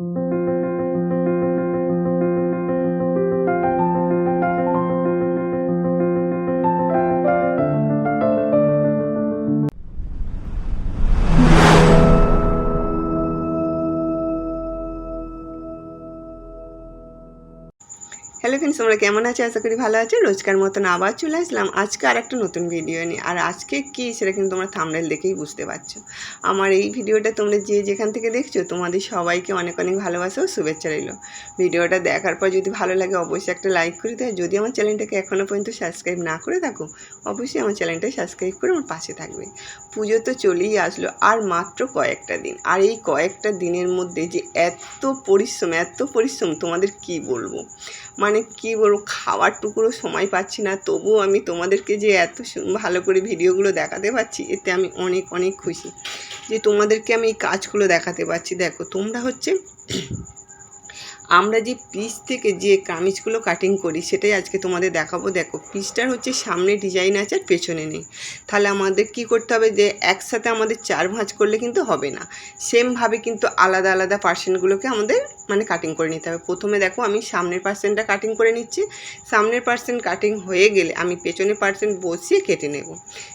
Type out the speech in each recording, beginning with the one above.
thank you friends তোমরা কেমন আছো? আশা করি ভালো আছো। রোজকার মতন আবার চলে আসলাম আজকে আর একটা নতুন ভিডিও নিয়ে। আর আজকে কি সেটা কিন্তু তোমরা থামনেল দেখেই বুঝতে পারছ। আমার এই ভিডিওটা তোমরা যে যেখান থেকে দেখছ, তোমাদের সবাইকে অনেক অনেক ভালোবাসা ও শুভেচ্ছা রইল। ভিডিওটা দেখার পর যদি ভালো লাগে, অবশ্যই একটা লাইক করে দেয় যদি আমার চ্যানেলটাকে এখনও পর্যন্ত সাবস্ক্রাইব না করে থাকো, অবশ্যই আমার চ্যানেলটা সাবস্ক্রাইব করে আমার পাশে থাকবে। পুজো তো চলেই আসলো, আর মাত্র কয়েকটা দিন। আর এই কয়েকটা দিনের মধ্যে যে এত পরিশ্রম এত পরিশ্রম, তোমাদের কি বলব? মানে কি বলব, খাওয়ার টুকরো সময় পাচ্ছি না। তবুও আমি তোমাদেরকে যে এত ভালো করে ভিডিওগুলো দেখাতে পাচ্ছি, এতে আমি অনেক অনেক খুশি। যে তোমাদেরকে আমি এই কাজগুলো দেখাতে পাচ্ছি। দেখো, তোমরা হচ্ছে আমরা যে পিস থেকে যে কামিজগুলো কাটিং করি, সেটাই আজকে তোমাদের দেখাবো। দেখো পিসটার হচ্ছে সামনে ডিজাইন আছে আর পেছনে নেই। তাহলে আমাদের কি করতে হবে যে, একসাথে আমাদের চার ভাঁজ করলে কিন্তু হবে না। সেমভাবে কিন্তু আলাদা আলাদা পার্সেন্টগুলোকে আমাদের মানে কাটিং করে নিতে হবে। প্রথমে দেখো, আমি সামনের পার্সেন্টটা কাটিং করে নিচ্ছি। সামনের পার্সেন্ট কাটিং হয়ে গেলে আমি পেছনের পার্সেন্ট বসিয়ে কেটে নেব।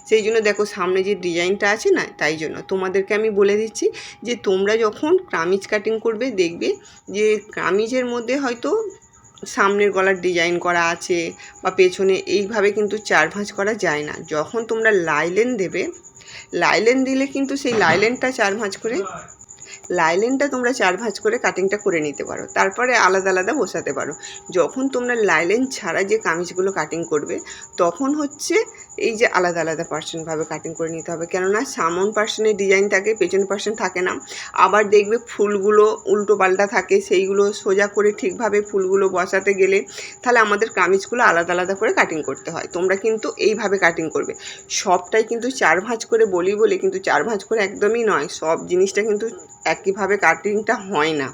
সেই জন্য দেখো, সামনে যে ডিজাইনটা আছে না, তাই জন্য। তোমাদেরকে আমি বলে দিচ্ছি যে, তোমরা যখন কামিজ কাটিং করবে, দেখবে যে কামিজের মধ্যে হয়তো সামনের গলার ডিজাইন করা আছে বা পেছনে এইভাবে কিন্তু চার ভাঁজ করা যায় না। যখন তোমরা লাইলেন দেবে লাইলেন দিলে কিন্তু সেই লাইলেনটা চার ভাঁজ করে লাইলেনটা তোমরা চার ভাঁজ করে কাটিংটা করে নিতে পারো। তারপরে আলাদা আলাদা বসাতে পারো। যখন তোমরা লাইলেন ছাড়া যে কামিজগুলো কাটিং করবে, তখন হচ্ছে এই যে আলাদা আলাদা পার্সেন্টভাবে কাটিং করে নিতে হবে। কেননা সামন পার্সেন্টের ডিজাইন থাকে, পেছন পার্সেন্ট থাকে না। আবার দেখবে ফুলগুলো উল্টো পাল্টা থাকে, সেইগুলো সোজা করে ঠিকভাবে ফুলগুলো বসাতে গেলে তাহলে আমাদের কামিজগুলো আলাদা আলাদা করে কাটিং করতে হয়। তোমরা কিন্তু এইভাবে কাটিং করবে। সবটাই কিন্তু চার ভাঁজ করে বলি বলে কিন্তু চার ভাঁজ করে একদমই নয়। সব জিনিসটা কিন্তু একইভাবে কাটিংটা হয় না।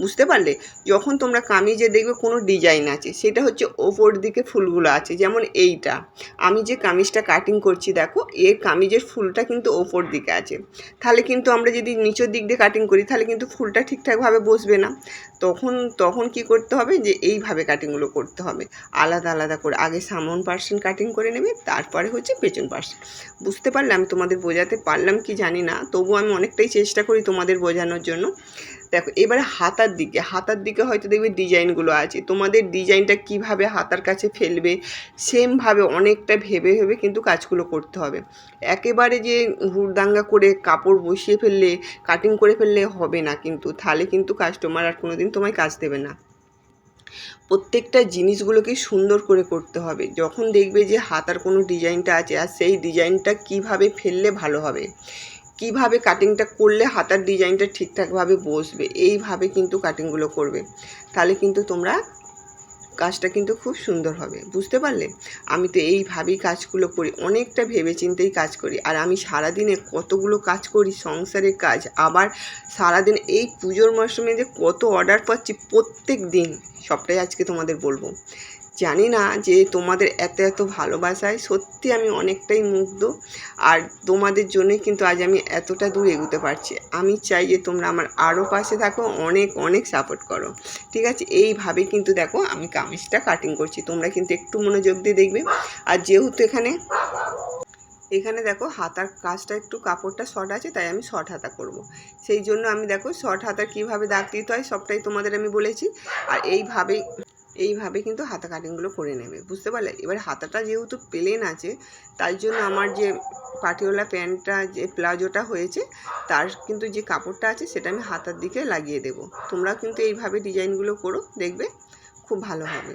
বুঝতে পারলে? যখন তোমরা কামিজে দেখবে কোনো ডিজাইন আছে, সেটা হচ্ছে ওপর দিকে ফুলগুলো আছে, যেমন এইটা। আমি যে কামিজটা কাটিং করছি, দেখো, এর কামিজের ফুলটা কিন্তু ওপর দিকে আছে। তাহলে কিন্তু আমরা যদি নিচের দিক দিয়ে কাটিং করি, তাহলে কিন্তু ফুলটা ঠিকঠাকভাবে বসবে না। তখন তখন কি করতে হবে যে এইভাবে কাটিংগুলো করতে হবে। আলাদা আলাদা করে আগে সামন পার্সেন্ট কাটিং করে নেবে, তারপরে হচ্ছে পেছন পার্সেন্ট বুঝতে পারলাম তোমাদের বোঝাতে পারলাম কি জানি না তবু আমি অনেকটাই চেষ্টা করি তোমাদের বোঝানোর জন্য। দেখো, এবারে হাতার দিকে হাতার দিকে হয়তো দেখবে ডিজাইনগুলো আছে। তোমাদের ডিজাইনটা কীভাবে হাতার কাছে ফেলবে সেমভাবে অনেকটা ভেবে ভেবে কিন্তু কাজগুলো করতে হবে। একেবারে যে হুড়দাঙ্গা করে কাপড় বসিয়ে ফেললে কাটিং করে ফেললে হবে না কিন্তু, তাহলে কিন্তু কাস্টমার আর কোনোদিন তোমায় কাজ দেবে না। প্রত্যেকটা জিনিসগুলোকে সুন্দর করে করতে হবে। যখন দেখবে যে হাতার কোনো ডিজাইনটা আছে, আর সেই ডিজাইনটা কীভাবে ফেললে ভালো হবে। কীভাবে কাটিংটা করলে হাতার ডিজাইনটা ঠিকঠাকভাবে বসবে, এইভাবে কিন্তু কাটিংগুলো করবে। তাহলে কিন্তু তোমরা কাজটা কিন্তু খুব সুন্দর হবে, বুঝতে পারলে? আমি তো এইভাবেই কাজগুলো করি, অনেকটা ভেবে চিন্তেই কাজ করি। আর আমি সারাদিনে কতগুলো কাজ করি সংসারের কাজ, আবার সারাদিন এই পুজোর মরশুমে যে কত অর্ডার পাচ্ছি প্রত্যেক দিন, সবটাই আজকে তোমাদের বলব। জানি না যে তোমাদের এত এত ভালোবাসায় সত্যি আমি অনেকটাই মুগ্ধ। আর তোমাদের জন্যই কিন্তু আজ আমি এতটা দূর এগোতে পারছি। আমি চাই যে তোমরা আমার আরও পাশে থাকো, অনেক অনেক সাপোর্ট করো। ঠিক আছে? এইভাবে কিন্তু দেখো আমি কামিজটা কাটিং করছি। তোমরা কিন্তু একটু মনোযোগ দিয়ে দেখবে। আর যেহেতু এখানে এখানে দেখো হাতার কাজটা একটু কাপড়টা শর্ট আছে, তাই আমি শর্ট হাতা করব। সেই জন্য আমি দেখো শর্ট হাতা কীভাবে দাগ দিতে হয় সবটাই তোমাদের আমি বলেছি। আর এইভাবেই এইভাবে কিন্তু হাতা কাটিংগুলো করে নেবে, বুঝতে পারলে? এবার হাতাটা যেহেতু প্লেন আছে তাই জন্য আমার যে পাটিওলা প্যান্টটা, যে প্লাজোটা হয়েছে, তার কিন্তু যে কাপড়টা আছে, সেটা আমি হাতার দিকে লাগিয়ে দেব। তোমরা কিন্তু এইভাবে ডিজাইনগুলো করো, দেখবে খুব ভালো হবে।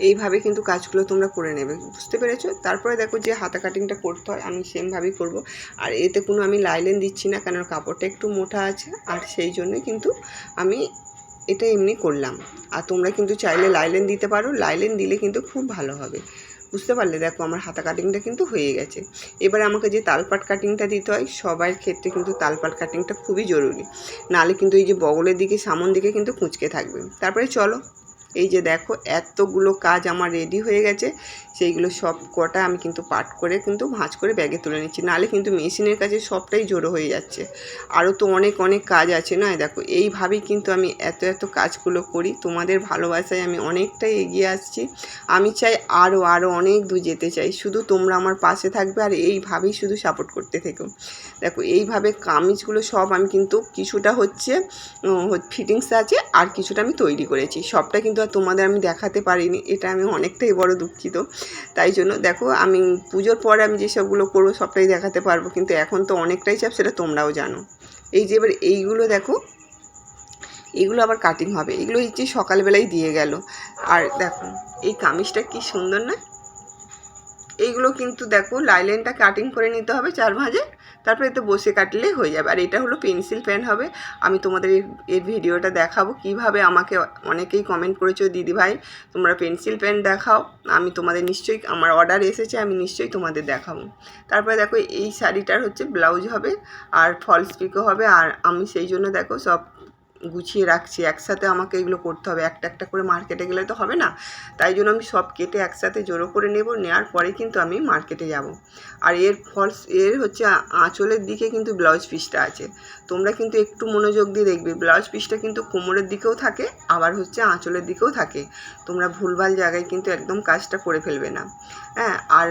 এইভাবে কিন্তু কাজগুলো তোমরা করে নেবে, বুঝতে পেরেছ? তারপরে দেখো যে হাতা কাটিংটা করতে হয়, আমি সেমভাবেই করব। আর এতে কোনো আমি লাইলেন দিচ্ছি না কেন কাপড়টা একটু মোটা আছে, আর সেই জন্যই কিন্তু আমি এটা এমনি করলাম। আর তোমরা কিন্তু চাইলে লাইলেন দিতে পারো। লাইলেন দিলে কিন্তু খুব ভালো হবে। বুঝতে পারলে? দেখো, আমার হাতা কাটিংটা কিন্তু হয়ে গেছে। এবার আমাকে যে তালপাট কাটিংটা দিতে হয়, সবার ক্ষেত্রে কিন্তু তালপাট কাটিংটা খুবই জরুরি। নালে কিন্তু এই যে বগলের দিকে, সামন দিকে কিন্তু কুঁচকে থাকবে। তারপরে চলো। এই যে দেখো, এতগুলো কাজ আমার রেডি হয়ে গেছে। সেইগুলো সব কটা আমি কিন্তু পাট করে কিন্তু ভাঁজ করে ব্যাগে তুলে নিচ্ছি। নাহলে কিন্তু মেশিনের কাছে সবটাই জড়ো হয়ে যাচ্ছে। আরও তো অনেক অনেক কাজ আছে না দেখো, এইভাবেই কিন্তু আমি এত এত কাজগুলো করি। তোমাদের ভালোবাসায় আমি অনেকটাই এগিয়ে আসছি। আমি চাই আরও আরও অনেক দূর যেতে চাই। শুধু তোমরা আমার পাশে থাকবে আর এইভাবেই শুধু সাপোর্ট করতে থেকো। দেখো, এইভাবে কামিজগুলো সব আমি কিন্তু কিছুটা হচ্ছে ফিটিংস আছে আর কিছুটা আমি তৈরি করেছি। সবটা কিন্তু আর তোমাদের আমি দেখাতে পারিনি। এটা আমি অনেকটাই বড় দুঃখিত। তাই জন্য দেখো, আমি পুজোর পরে আমি যেসবগুলো করব সবটাই দেখাতে পারব। কিন্তু এখন তো অনেকটাই চাপ, সেটা তোমরাও জানো। এই যে এবার এইগুলো দেখো, এগুলো আবার কাটিং হবে। এগুলো হচ্ছে সকালবেলাই দিয়ে গেল। আর দেখো, এই কামিজটা কি সুন্দর না? এইগুলো কিন্তু দেখো লাইলেনটা কাটিং করে নিতে হবে চার ভাঁজে। তারপরে এতে বসে কাটলে হয়ে যাবে। আর এটা হলো পেন্সিল পেন হবে। আমি তোমাদের এর- ভিডিওটা দেখাবো কীভাবে আমাকে অনেকেই কমেন্ট করেছ দিদি ভাই তোমরা পেন্সিল পেন দেখাও। আমি তোমাদের নিশ্চয়ই, আমার অর্ডার এসেছে, আমি নিশ্চয়ই তোমাদের দেখাবো। তারপরে দেখো, এই শাড়িটার হচ্ছে ব্লাউজ হবে, আর ফলস পিকো হবে, আর আমি সেই জন্য দেখো সব গুছিয়ে রাখছি, একসাথে আমাকে এগুলো করতে হবে। একটা একটা করে মার্কেটে গেলে তো হবে না। তাই জন্য আমি সব কেটে একসাথে জড়ো করে নেব, নেওয়ার পরে কিন্তু আমি মার্কেটে যাব। আর এর ফলস, এর হচ্ছে আঁচলের দিকে কিন্তু ব্লাউজ পিসটা আছে। তোমরা কিন্তু একটু মনোযোগ দিয়ে দেখবে, ব্লাউজ পিসটা কিন্তু কোমরের দিকেও থাকে, আবার হচ্ছে আঁচলের দিকেও থাকে। তোমরা ভুলভাল জায়গায় কিন্তু একদম কাজটা করে ফেলবে না। হ্যাঁ আর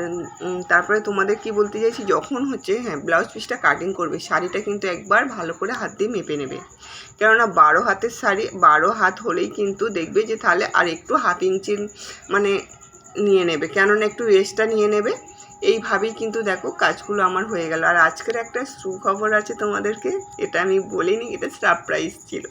তারপরে তোমাদের কি বলতে চাইছি? যখন হচ্ছে হ্যাঁ ব্লাউজ পিসটা কাটিং করবে, শাড়িটা কিন্তু একবার ভালো করে হাত দিয়ে মেপে নেবে। কেননা বারো হাতের শাড়ি, বারো হাত হলেই কিন্তু দেখবে যে তাহলে আর একটু হাত ইঞ্চি মানে নিয়ে নেবে। কেননা একটু রেস্টটা নিয়ে নেবে। এইভাবেই কিন্তু দেখো কাজগুলো আমার হয়ে গেল। আর আজকের একটা সুখবর আছে তোমাদেরকে, এটা আমি বলিনি, এটা সারপ্রাইজ ছিল।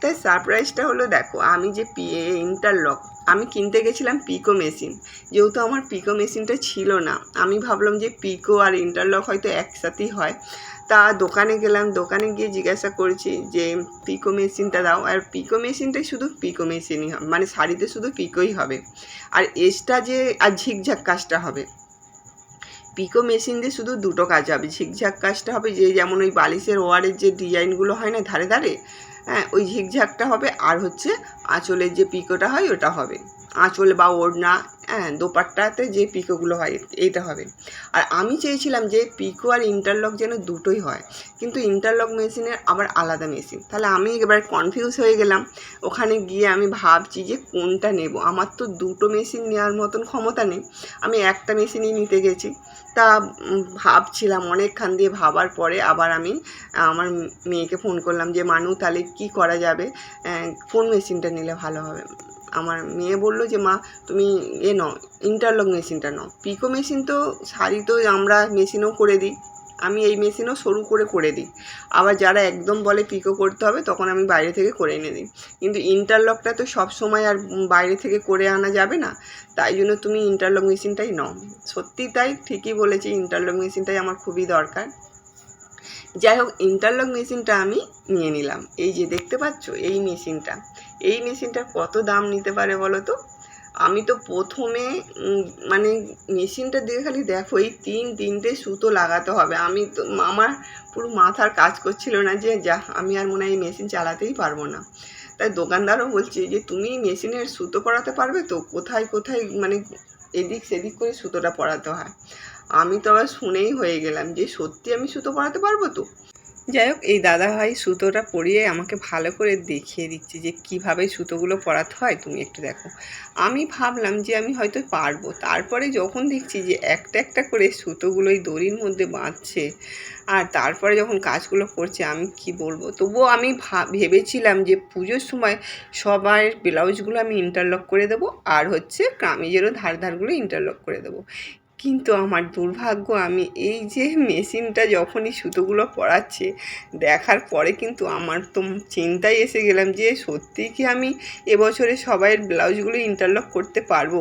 তাই সারপ্রাইজটা হলো দেখো, আমি যে পি ইন্টারলক আমি কিনতে গেছিলাম পিকো মেশিন যেহেতু আমার পিকো মেশিনটা ছিল না, আমি ভাবলাম যে পিকো আর ইন্টারলক হয়তো একসাথেই হয়। তা দোকানে গেলাম, দোকানে গিয়ে জিজ্ঞাসা করেছি যে পিকো মেশিনটা দাও। আর পিকো মেশিনটাই শুধু পিকো মেশিনই হবে মানে শাড়িতে শুধু পিকোই হবে। আর এক্সট্রা যে, আর ঝিকঝাক কাজটা হবে। পিকো মেশিন দিয়ে শুধু দুটো কাজ হবে, ঝিকঝাক কাজটা হবে যে, যেমন ওই বালিশের ওয়ারের যে ডিজাইনগুলো হয় না ধারে ধারে হ্যাঁ ওই ঝিকঝাকটা হবে। আর হচ্ছে আঁচলের যে পিকোটা হয়, ওটা হবে। আঁচল বা ওড়না হ্যাঁ দোপাট্টাতে যে পিকোগুলো হয়, এইটা হবে। আর আমি চেয়েছিলাম যে পিকো আর ইন্টারলক যেন দুটোই হয়, কিন্তু ইন্টারলক মেশিনের আবার আলাদা মেশিন। তাহলে আমি এবার কনফিউজ হয়ে গেলাম। ওখানে গিয়ে আমি ভাবছি যে কোনটা নেব? আমার তো দুটো মেশিন নেওয়ার মতন ক্ষমতা নেই। আমি একটা মেশিনই নিতে গেছি। তা ভাবছিলাম অনেকক্ষণ দিয়ে ভাবার পরে আবার আমি, আমার মেয়েকে ফোন করলাম যে, মানু, তাহলে কী করা যাবে? কোন মেশিনটা নিলে ভালো হবে? আমার মেয়ে বলল যে, মা, তুমি এ নাও ইন্টারলক মেশিনটা নাও। পিকো মেশিন তো শাড়ি তো আমরা মেশিনও করে দিই। আমি এই মেশিনও সরু করে করে দিই। আবার যারা একদম বলে পিকো করতে হবে, তখন আমি বাইরে থেকে করে এনে দিই। কিন্তু ইন্টারলকটা তো সব সময় আর বাইরে থেকে করে আনা যাবে না। তাই জন্য তুমি ইন্টারলক মেশিনটাই নাও। সত্যি তাই ঠিকই বলেছি ইন্টারলক মেশিনটাই আমার খুবই দরকার। যাই হোক ইন্টারলক মেশিনটা আমি নিয়ে নিলাম। এই যে দেখতে পাচ্ছ, এই মেশিনটা। এই মেশিনটার কত দাম নিতে পারে বলো তো? আমি তো প্রথমে মানে মেশিনটা দিয়ে খালি দেখো, এই তিন, তিনটে সুতো লাগাতে হবে। আমি তো, আমার পুরো মাথার কাজ করছিল না যে, যা, আমি আর মনে হয় এই মেশিন চালাতেই পারব না। তাই দোকানদারও বলছে যে, তুমি মেশিনের সুতো করাতে পারবে তো? কোথায় কোথায় মানে এদিক সেদিক করে সুতোটা পরাতে হয়। আমি তো আবার শুনেই হয়ে গেলাম যে সত্যি আমি সুতো পরাতে পারব তো? যাই হোক, এই দাদা ভাই সুতোটা পরিয়ে আমাকে ভালো করে দেখিয়ে দিচ্ছে যে কীভাবে সুতোগুলো পরাতে হয়, তুমি একটু দেখো। আমি ভাবলাম যে আমি হয়তো পারব। তারপরে যখন দেখছি যে একটা একটা করে সুতোগুলো এই দড়ির মধ্যে বাঁধছে, আর তারপরে যখন কাজগুলো করছে, আমি কি বলব? তবুও আমি ভেবেছিলাম যে পুজোর সময় সবার ব্লাউজগুলো আমি ইন্টারলক করে দেবো, আর হচ্ছে কামিজেরও ধার ধারগুলো ইন্টারলক করে দেবো। কিন্তু আমার দুর্ভাগ্য, আমি এই যে মেশিনটা যখনই সুতোগুলো পরাচ্ছে, দেখার পরে কিন্তু আমার তো চিন্তায় এসে গেলাম যে সত্যি কি আমি এবছরে সবাইয়ের ব্লাউজগুলো ইন্টারলক করতে পারব?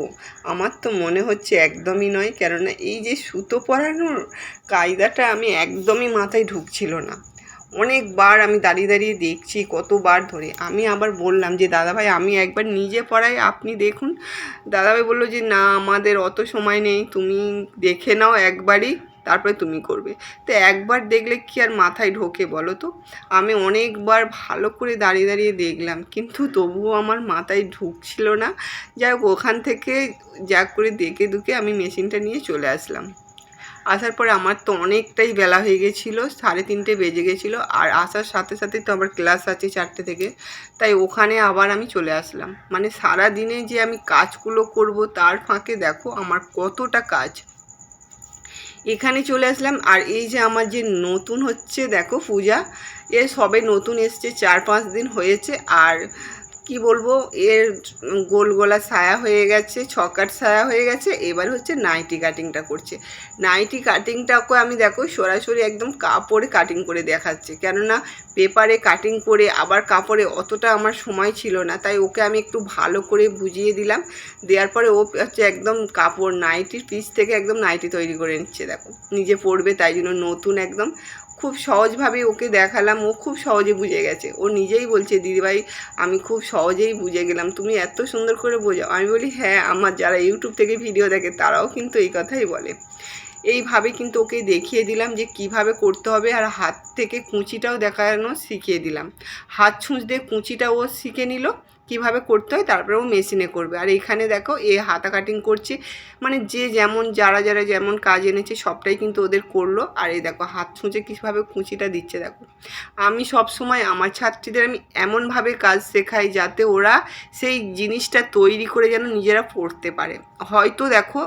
আমার তো মনে হচ্ছে একদমই নয়, কেননা এই যে সুতো পরানোর কায়দাটা আমি একদমই মাথায় ঢুকছিল না। অনেকবার আমি দাঁড়িয়ে দাঁড়িয়ে দেখছি, কতবার ধরে। আমি আবার বললাম যে, দাদাভাই, আমি একবার নিজে পড়াই, আপনি দেখুন। দাদাভাই বলল যে, না, আমাদের অত সময় নেই, তুমি দেখে নাও একবারই, তারপরে তুমি করবে। তো একবার দেখলে কি আর মাথায় ঢোকে বলো তো? আমি অনেকবার ভালো করে দাঁড়িয়ে দাঁড়িয়ে দেখলাম, কিন্তু তবুও আমার মাথায় ঢুকছিল না। যাই হোক, ওখান থেকে যা করে দেখে দুকে আমি মেশিনটা নিয়ে চলে আসলাম। আসার পরে আমার তো অনেকটাই বেলা হয়ে গেছিল, সাড়ে তিনটে বেজে গেছিল, আর আসার সাথে সাথে তো আবার ক্লাস আছে চারটে থেকে। তাই ওখানে আবার আমি চলে আসলাম। মানে সারা দিনে যে আমি কাজগুলো করব তার ফাঁকে দেখো আমার কতটা কাজ। এখানে চলে আসলাম, আর এই যে আমার যে নতুন হচ্ছে দেখো পূজা, এ সবে নতুন এসছে, চার পাঁচ দিন হয়েছে, আর কি বলব, এর গোল গোলা ছায়া হয়ে গেছে ছকার ছায়া হয়ে গেছে, এবার হচ্ছে নাইটি কাটিংটা করছে। নাইটি কাটিংটাকে আমি দেখো সরাসরি একদম কাপড়ে কাটিং করে দেখাচ্ছে, কেননা পেপারে কাটিং করে আবার কাপড়ে অতটা আমার সময় ছিল না, তাই ওকে আমি একটু ভালো করে বুঝিয়ে দিলাম, দেওয়ার পরে ও হচ্ছে একদম কাপড়, নাইটির পিস থেকে একদম নাইটি তৈরি করে নিচ্ছে, দেখো। নিজে পরবে, তাই জন্য নতুন একদম খুব সহজভাবে ওকে দেখালাম, ও খুব সহজে বুঝে গেছে। ও নিজেই বলছে, দিদিভাই, আমি খুব সহজেই বুঝে গেলাম, তুমি এত সুন্দর করে বোঝাও। আমি বলি হ্যাঁ আমার যারা ইউটিউব থেকে ভিডিও দেখে, তারাও কিন্তু এই কথাই বলে। এইভাবে কিন্তু ওকে দেখিয়ে দিলাম যে কীভাবে করতে হবে আর হাত থেকে কুঁচিটাও দেখানো শিখিয়ে দিলাম। হাত ছুঁচ দিয়ে কুঁচিটা ও শিখে নিল। কীভাবে করতে হয় তারপরে ও মেশিনে করবে। আর এখানে দেখো, এ হাতা কাটিং করছে। মানে যে যেমন, যারা যারা যেমন কাজ এনেছে, সবটাই কিন্তু ওদের করল। আর এই দেখো, হাত ছুঁচে কীভাবে কুঁচিটা দিচ্ছে দেখো। আমি সব সময় আমার ছাত্রীদের আমি এমনভাবে কাজ শেখাই যাতে ওরা সেই জিনিসটা তৈরি করে যেন নিজেরা পড়তে পারে। হয়তো দেখো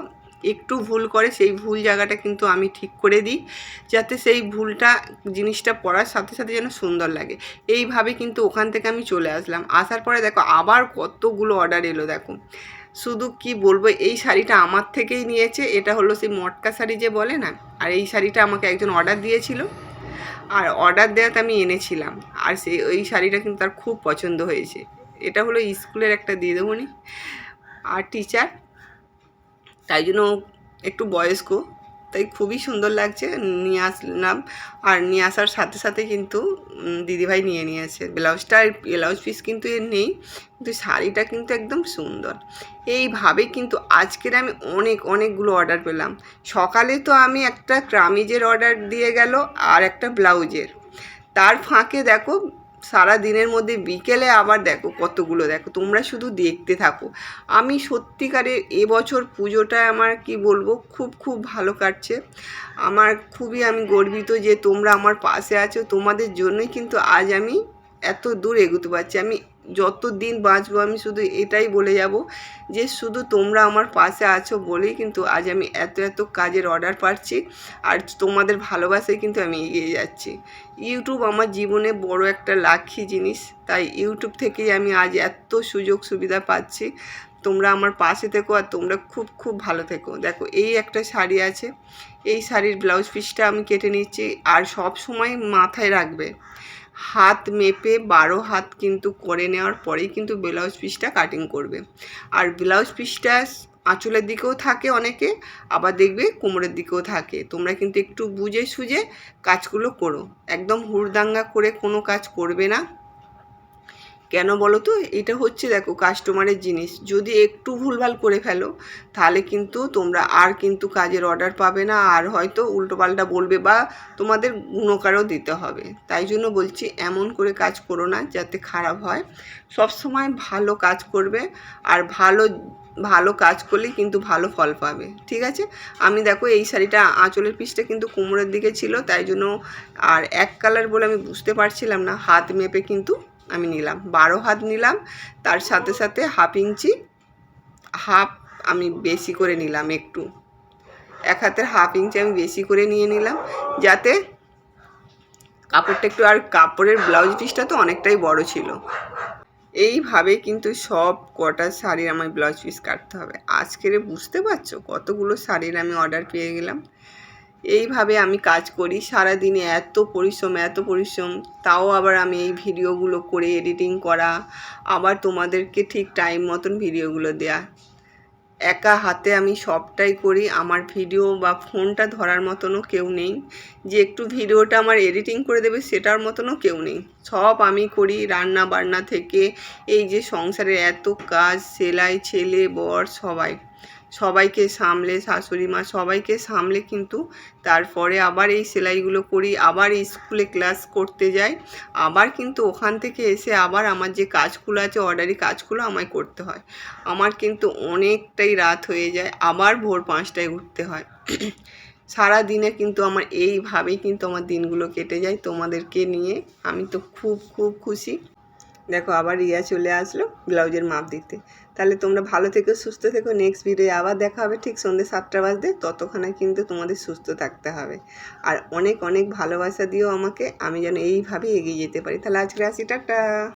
একটু ভুল করে, সেই ভুল জায়গাটা কিন্তু আমি ঠিক করে দিই, যাতে সেই ভুলটা জিনিসটা পড়ার সাথে সাথে যেন সুন্দর লাগে। এইভাবে কিন্তু ওখান থেকে আমি চলে আসলাম। আসার পরে দেখো আবার কতগুলো অর্ডার এলো, দেখো। শুধু কি বলব, এই শাড়িটা আমার থেকেই নিয়েছে, এটা হলো সেই মটকা শাড়ি যে বলে না, আর এই শাড়িটা আমাকে একজন অর্ডার দিয়েছিল। আর অর্ডার দেওয়াতে আমি এনেছিলাম, আর সেই ওই শাড়িটা কিন্তু তার খুব পছন্দ হয়েছে। এটা হলো স্কুলের একটা দিদিমণি, আর টিচার তাই জন্য একটু বয়স্ক, তাই খুবই সুন্দর লাগছে নিয়ে আসলাম। আর নিয়ে আসার সাথে সাথে কিন্তু দিদিভাই নিয়ে নিয়েছে। ব্লাউজটা আর ব্লাউজ পিস কিন্তু এর নেই, কিন্তু শাড়িটা কিন্তু একদম সুন্দর। এইভাবে কিন্তু আজকের আমি অনেক, অনেকগুলো অর্ডার পেলাম। সকালে তো আমি একটা ক্রামিজের অর্ডার দিয়ে গেল আর একটা ব্লাউজের। তার ফাঁকে দেখো সারা দিনের মধ্যে বিকেলে আবার দেখো কতগুলো, দেখো তোমরা শুধু দেখতে থাকো। আমি সত্যিকারে এবছর পুজোটা আমার কি বলব, খুব খুব ভালো কাটছে। আমার খুবই আমি গর্বিত যে তোমরা আমার পাশে আছো। তোমাদের জন্যই কিন্তু আজ আমি এত দূর এগোতে পারছি। আমি যত দিন বাঁচবো আমি শুধু এটাই বলে যাব যে শুধু তোমরা আমার পাশে আছো বলেই কিন্তু আজ আমি এত এত কাজের অর্ডার পাচ্ছি আর তোমাদের ভালোবাসায় কিন্তু আমি এগিয়ে যাচ্ছি। ইউটিউব আমার জীবনে বড় একটা লাখি জিনিস, তাই ইউটিউব থেকেই আমি আজ এত সুযোগ সুবিধা পাচ্ছি। তোমরা আমার পাশে থেকো আর তোমরা খুব খুব ভালো থেকো। দেখো, এই একটা শাড়ি আছে, এই শাড়ির ব্লাউজ পিসটা আমি কেটে নিচ্ছি আর সব সময় মাথায় রাখবে। হাত মেপে বারো হাত কিন্তু করে নেওয়ার পরেই কিন্তু ব্লাউজ পিসটা কাটিং করবে। আর ব্লাউজ পিসটা আঁচলের দিকেও থাকে অনেকে, আবার দেখবে কোমরের দিকেও থাকে। তোমরা কিন্তু একটু বুঝে সুঝে কাজগুলো করো। একদম হুড়দাঙ্গা করে কোনো কাজ করবে না। কেন বলো তো? এটা হচ্ছে দেখো কাস্টমারের জিনিস। যদি একটু ভুলভাল করে ফেলো, তাহলে কিন্তু তোমরা আর কিন্তু কাজের অর্ডার পাবে না, আর হয়তো উল্টোপাল্টা বলবে বা তোমাদের গুণকারও দিতে হবে। তাই জন্য বলছি, এমন করে কাজ করো না যাতে খারাপ হয়। সব সময় ভালো কাজ করবে, আর ভালো ভালো কাজ করলেই কিন্তু ভালো ফল পাবে। ঠিক আছে? আমি দেখো এই শাড়িটা, আঁচলের পিসটা কিন্তু কোমরের দিকে ছিল, তাই জন্য আর এক কালার বলে আমি বুঝতে পারছিলাম না। হাত মেপে কিন্তু আমি নিলাম। বারো হাত নিলাম, তার সাথে সাথে হাফ ইঞ্চি, হাফ আমি বেশি করে নিলাম একটু। এক হাতের হাফ ইঞ্চি আমি বেশি করে নিয়ে নিলাম, যাতে কাপড়টা একটু, আর কাপড়ের ব্লাউজ পিসটা তো অনেকটাই বড় ছিল। এইভাবে কিন্তু সব কটা শাড়ির আমার ব্লাউজ পিস কাটতে হবে। আজকের বুঝতে পারছ কতগুলো শাড়ির আমি অর্ডার পেয়ে গেলাম। এইভাবে আমি কাজ করি সারা দিনে এত পরিশ্রম এত পরিশ্রম, তাও আবার আমি এই ভিডিওগুলো করে এডিটিং করা, আবার তোমাদেরকে ঠিক টাইম মতন ভিডিওগুলো দেয়া। একা হাতে আমি সবটাই করি, আমার ভিডিও বা ফোনটা ধরার মতনও কেউ নেই, যে একটু ভিডিওটা আমার এডিটিং করে দেবে সেটার মতনও কেউ নেই। সব আমি করি রান্না বান্না থেকে, এই যে সংসারের এত কাজ, সেলাই, ছেলে, বর, সবাই। সবাইকে সামলে, শাশুড়ি মা সবাইকে সামলে কিন্তু তারপরে আবার এই সেলাইগুলো করি, আবার স্কুলে ক্লাস করতে যাই, আবার কিন্তু ওখান থেকে এসে আবার আমার যে কাজগুলো আছে, অর্ডারি কাজগুলো আমায় করতে হয়। আমার কিন্তু অনেকটাই রাত হয়ে যায়, আবার ভোর পাঁচটায় উঠতে হয়। সারা দিনে কিন্তু আমার এইভাবেই কিন্তু আমার দিনগুলো কেটে যায় তোমাদেরকে নিয়ে, আমি তো খুব খুব খুশি। দেখো আবার রিয়া চলে আসলো ব্লাউজের মাপ দিতে। তাহলে তোমরা ভালো থেকো, সুস্থ থেকো। নেক্সট ভিডিও আবার দেখা হবে ঠিক সন্ধ্যে সাতটা বাজতে, ততক্ষণে কিন্তু তোমাদের সুস্থ থাকতে হবে। আর অনেক অনেক ভালোবাসা দিও আমাকে, আমি যেন এইভাবে এগিয়ে যেতে পারি। তাহলে আজকে আসি টাটা!